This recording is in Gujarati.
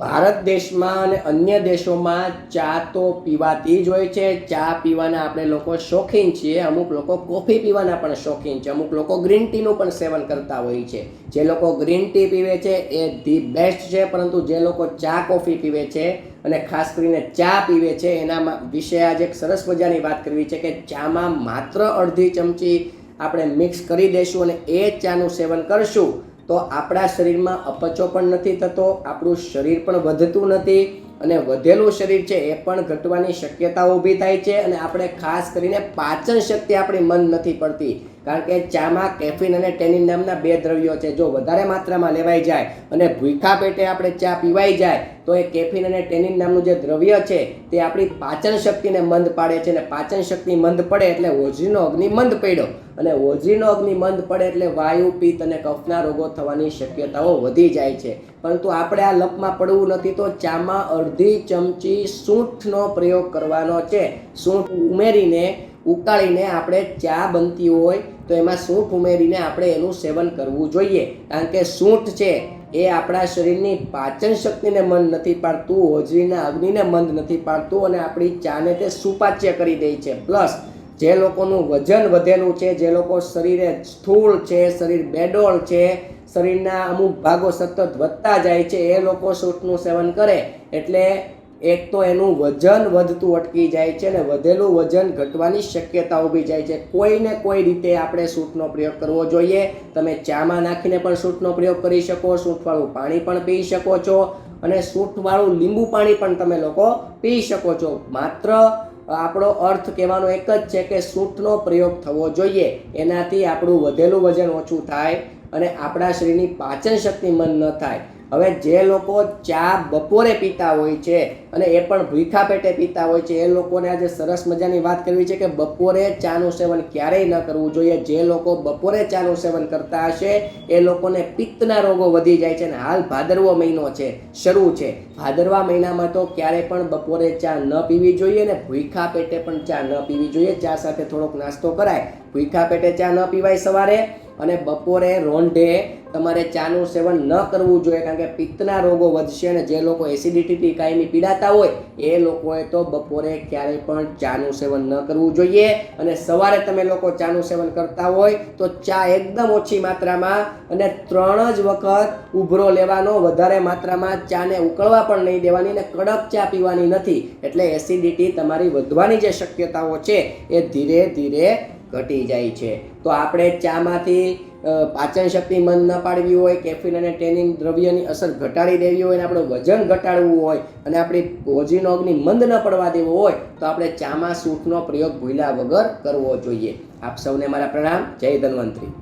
ભારત દેશમાં અને અન્ય દેશોમાં ચા તો પીવાતી જ હોય છે. ચા પીવાના આપણે લોકો શોખીન છીએ. અમુક લોકો કોફી પીવાના પણ શોખીન છે. અમુક લોકો ગ્રીન ટીનું પણ સેવન કરતા હોય છે. જે લોકો ગ્રીન ટી પીવે છે એ ધી બેસ્ટ છે, પરંતુ જે લોકો ચા કોફી પીવે છે અને ખાસ કરીને ચા પીવે છે, એના વિશે આજે એક સરસ મજાની વાત કરવી છે કે ચામાં માત્ર અડધી ચમચી આપણે મિક્સ કરી દઈશું અને એ ચાનું સેવન કરશું. તો આપણા શરીરમાં અપચો પણ નથી થતો, આપણું શરીર પણ વધતું નથી અને વધેલું શરીર છે એ પણ ઘટવાની શક્યતા ઊભી થાય છે અને આપણે ખાસ કરીને પાચન શક્તિ આપણી મન નથી પડતી. કારણ કે ચામાં કેફીન અને ટેનિન નામના બે દ્રવ્યો છે. જો વધારે માત્રામાં લેવાઈ જાય અને ભૂખા પેટે આપણે ચા પીવાઈ જાય, તો એ કેફીન અને ટેનિન નામનું જે દ્રવ્ય છે, તે આપણી પાચન શક્તિને મંદ પાડે છે અને પાચન શક્તિ મંદ પડે એટલે હોજરીનો અગ્નિ મંદ પડ્યો. અને હોજરીનો અગ્નિ મંદ પડે એટલે વાયુ, પિત્ત અને કફના રોગો થવાની શક્યતાઓ વધી જાય છે. પરંતુ આપણે આ લપમાં પડવું નથી, તો ચામાં અડધી ચમચી સૂંઠનો પ્રયોગ કરવાનો છે. સૂંઠ ઉમેરીને ઉકાળીને આપણે ચા બનતી હોય તો એમાં સૂંઠ ઉમેરીને આપણે એનું સેવન કરવું જોઈએ. કારણ કે સૂંઠ છે એ આપણા શરીરની પાચન શક્તિને મંદ નથી પાડતું, હોજરીના અગ્નિને મંદ નથી પાડતું અને આપણી ચાને તે સુપાચ્ય કરી દે છે. પ્લસ જે લોકોનું વજન વધેલું છે, જે લોકો શરીરે સ્થૂળ છે, શરીર બેડોળ છે, શરીરના અમુક ભાગો સતત વધતા જાય છે, એ લોકો સૂટનું સેવન કરે. એટલે એક તો એનું વજન વધતું અટકી જાય છે અને વધેલું વજન ઘટવાની શક્યતા ઊભી જાય છે. કોઈને કોઈ રીતે આપણે સૂટનો પ્રયોગ કરવો જોઈએ. તમે ચામાં નાખીને પણ સૂટનો પ્રયોગ કરી શકો સૂટવાળું પાણી પણ પી શકો છો અને સૂટવાળું લીંબુ પાણી પણ તમે લોકો પી શકો છો. માત્ર આપણો અર્થ કહેવાનો એક જ છે કે સૂટનો પ્રયોગ થવો જોઈએ. એનાથી આપણું વધેલું વજન ઓછું થાય અને આપણા શરીરની પાચન શક્તિ મન ન થાય. હવે જે લોકો ચા બપોરે પીતા હોય છે અને એ પણ ભૂખા પેટે પીતા હોય છે, એ લોકોને આજે સરસ મજાની વાત કરવી છે કે બપોરે ચાનું સેવન ક્યારેય ન કરવું જોઈએ. જે લોકો બપોરે ચાનું સેવન કરતા હશે, એ લોકોને પિત્તના રોગો વધી જાય છે અને હાલ ભાદરવો મહિનો છે, શરૂ છે. ભાદરવા મહિનામાં તો ક્યારેય પણ બપોરે ચા ન પીવી જોઈએ ને ભૂખા પેટે પણ ચા ન પીવી જોઈએ. ચા સાથે થોડોક નાસ્તો કરાય. ભૂખા પેટે ચા ન પીવાય સવારે. અને બપોરે રોંઢે તમારે ચાનું સેવન ન કરવું જોઈએ, કારણ કે પિત્તના રોગો વધશે અને જે લોકો એસિડિટીથી કાયમી પીડાતા હોય, એ લોકોએ તો બપોરે ક્યારેય પણ ચાનું સેવન ન કરવું જોઈએ. અને સવારે તમે લોકો ચાનું સેવન કરતા હોય, તો ચા એકદમ ઓછી માત્રામાં અને ત્રણ જ વખત ઉભરો લેવાનો. વધારે માત્રામાં ચાને ઉકળવા પણ નહીં દેવાની અને કડક ચા પીવાની નથી. એટલે એસિડિટી તમારી વધવાની જે શક્યતાઓ છે, એ ધીરે ધીરે ઘટી જાય છે. તો આપણે ચામાંથી પાચન શક્તિ મંદ ન પાડવી હોય, કેફીન અને ટેનિન દ્રવ્યની અસર ઘટાડી દેવી હોય અને આપણું વજન ઘટાડવું હોય અને આપણી હોજીનો મંદ ન પડવા દેવો હોય, તો આપણે ચામાં સૂટનો પ્રયોગ ભૂલ્યા વગર કરવો જોઈએ. આપ સૌને મારા પ્રણામ. જય ધન્વંતરી.